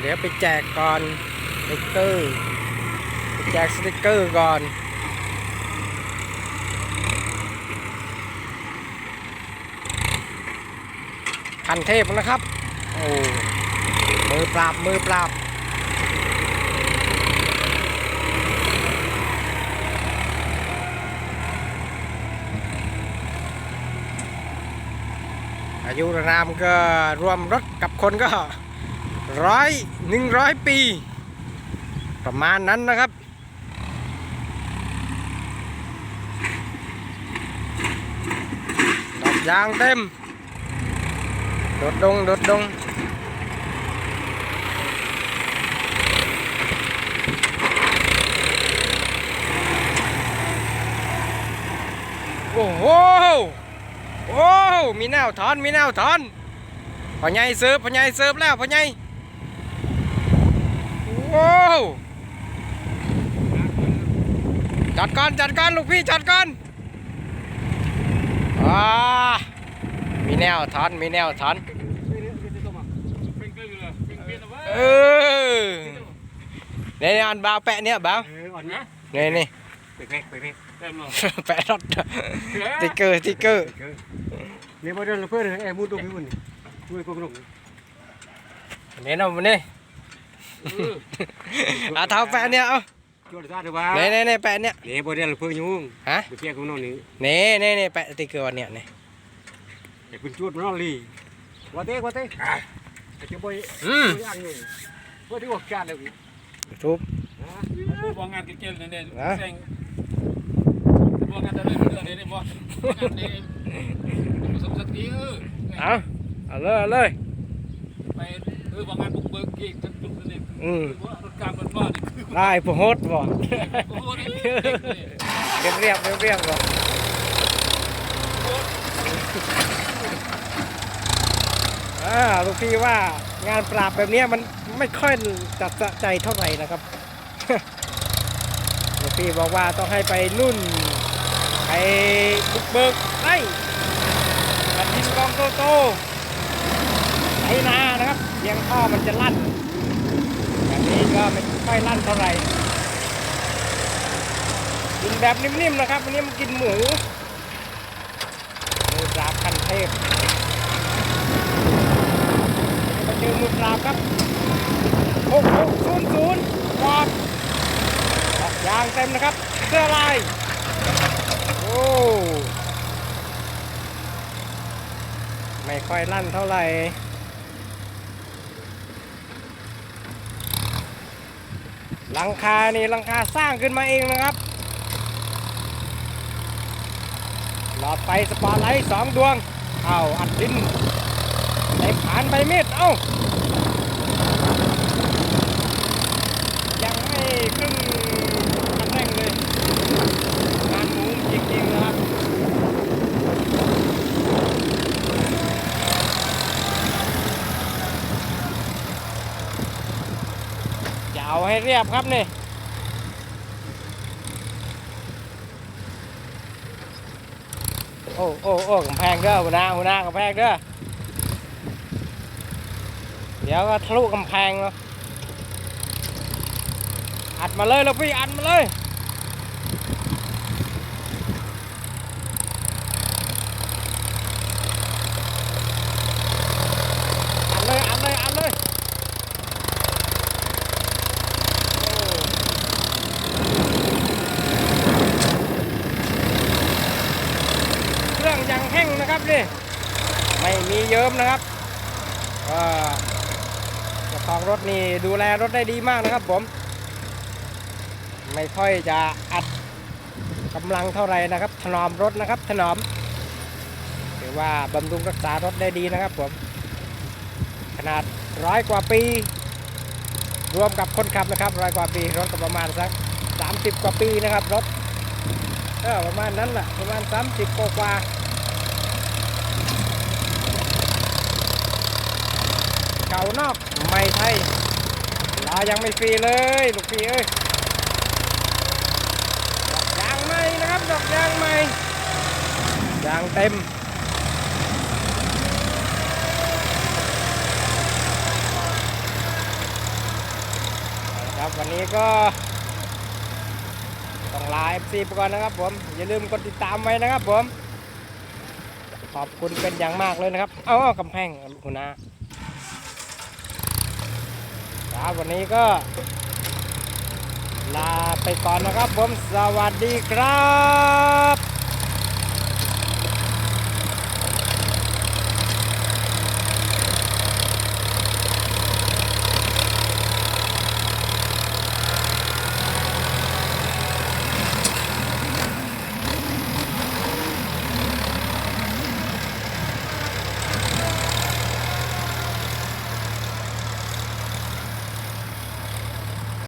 เดี๋ยวไปแจกก่อนสติ๊กเกอร์ไปแจกสติ๊กเกอร์ก่อนคันเทพนะครับ โอ้มือปราบ มือปราบอายุรามก็รวมรถกับคนก็ ร้อยหนึ่งร้อยปี ประมาณนั้นนะครับ ดอกยางเต็ม โดดดง โดดดงโอ้โห โอ้ มีแนวถอน มีแนวถอนพ่อใหญ่เสิร์ฟพ่อใหญ่เสิร์ฟแล้วพ่อใหญ่ โอ้จัดก่อนจัดก่อนลูกพี่จัดก่อนอ่ามีแนวถอนมีแนวถอนเออเนี่ยอันบ่าวแปะเนี่ยบ่าวเอออ่อนนะนี่นี่เป๊กๆเป๊กเต็มเลยแปะรถสติ๊กเกอร์สติ๊กเกอร์ๆเนี่ยบ่ได้เพื่อนแอร์มูตุ้งพี่บุญนี่ช่วยพวกน้องเนี่ยนะมันนี่ เอาเท้าแปะเนี่ยเอาจวดซาเด้อว่าเน่เน่เน่แปะเนี่ยเนี่ยบ่ได้เพื่อนยุ่งฮะไปเที่ยวกับน้องนี่เน่เน่เน่แปะสติ๊กเกอร์วันเนี่ยเนี่ยไอ้คุณจวดมันนอนลีว่าเต้ว่าเต้ไอ้เจ้าบ่อยอืมย่างนี่บ่ได้ออกการเลยทุบบองงานเก่งๆเนี่ยนะแซงบองงานแต่เรื่องนี้เนี่ยบองงานนี้ผสมสติเออเอาเอาเลยเอาเลยไป เออบองงานบุกเบิกกี่ทั้งจุดนี่อืมว่ารถการมันว่านี่คือได้พอโฮดบ่โอ้โหนี่เรียบเรียบเรียบเรียบบ่อ่าลูกพี่ว่างานปราบแบบเนี้ยมันไม่ค่อยจัดสะใจเท่าไหร่นะครับลูกพี่บอกว่าต้องให้ไปนุ่นไปบุกเบิกไล่กันดินกองโตโตไถนานะครับ เสียงท่อมันจะลั่นแบบนี้ก็ไม่ค่อยลั่นเท่าไหร่กินแบบนิ่มๆนะครับวันนี้มันกินหมูมือปราบคันเทพมาเจอมือปราบครับหกหกศูนย์ศูนย์ปอดยางเต็มนะครับ เสื้อลายโอ้ไม่ค่อยลั่นเท่าไหร่ หลังคานี่หลังคาสร้างขึ้นมาเองนะครับ หลอดไฟสปอตไลท์สองดวง เอาอัดดินใส่ผานใบมีดเอา้างไม่ครึ่งตำแหน่งเลย งานหมูจริงๆนะครับ จะเอา ให้เรียบครับนี่โอ้โอ้โอ้กำแพงเด้อหัวหน้าหัวหน้ากำแพงเด้อเดี๋ยวก็ทะลุกำแพงเนาะอัดมาเลยลูกพี่อัดมาเลย อัดเลยอัดเลยอัดเลย เครื่องยังแห้งนะครับนี่ไม่มีเยิ้มนะครับก็เจ้าของรถนี่ดูแลรถได้ดีมากนะครับผม ไม่ค่อยจะอัดกำลังเท่าไหร่นะครับ ถนอมรถนะครับ ถนอมถือว่าบำรุงรักษารถได้ดีนะครับผม ขนาดร้อยกว่าปี รวมกับคนขับนะครับร้อยกว่าปีรถก็ประมาณสัก30 กว่าปีนะครับรถก็ประมาณนั้นแหละประมาณ 30กว่า เก่านอกไม่ไทยลายังไม่ฟรีเลยลูกพี่เอ้ยยางใหม่นะครับดอกยางใหม่ยางเต็มครับวันนี้ก็ต้องลาเอฟซีไปก่อนนะครับผม อย่าลืมกดติดตามไว้นะครับผม ขอบคุณเป็นอย่างมากเลยนะครับ เอากำแพงคุณนา ครับวันนี้ก็ ลาไปก่อนนะครับผมสวัสดีครับ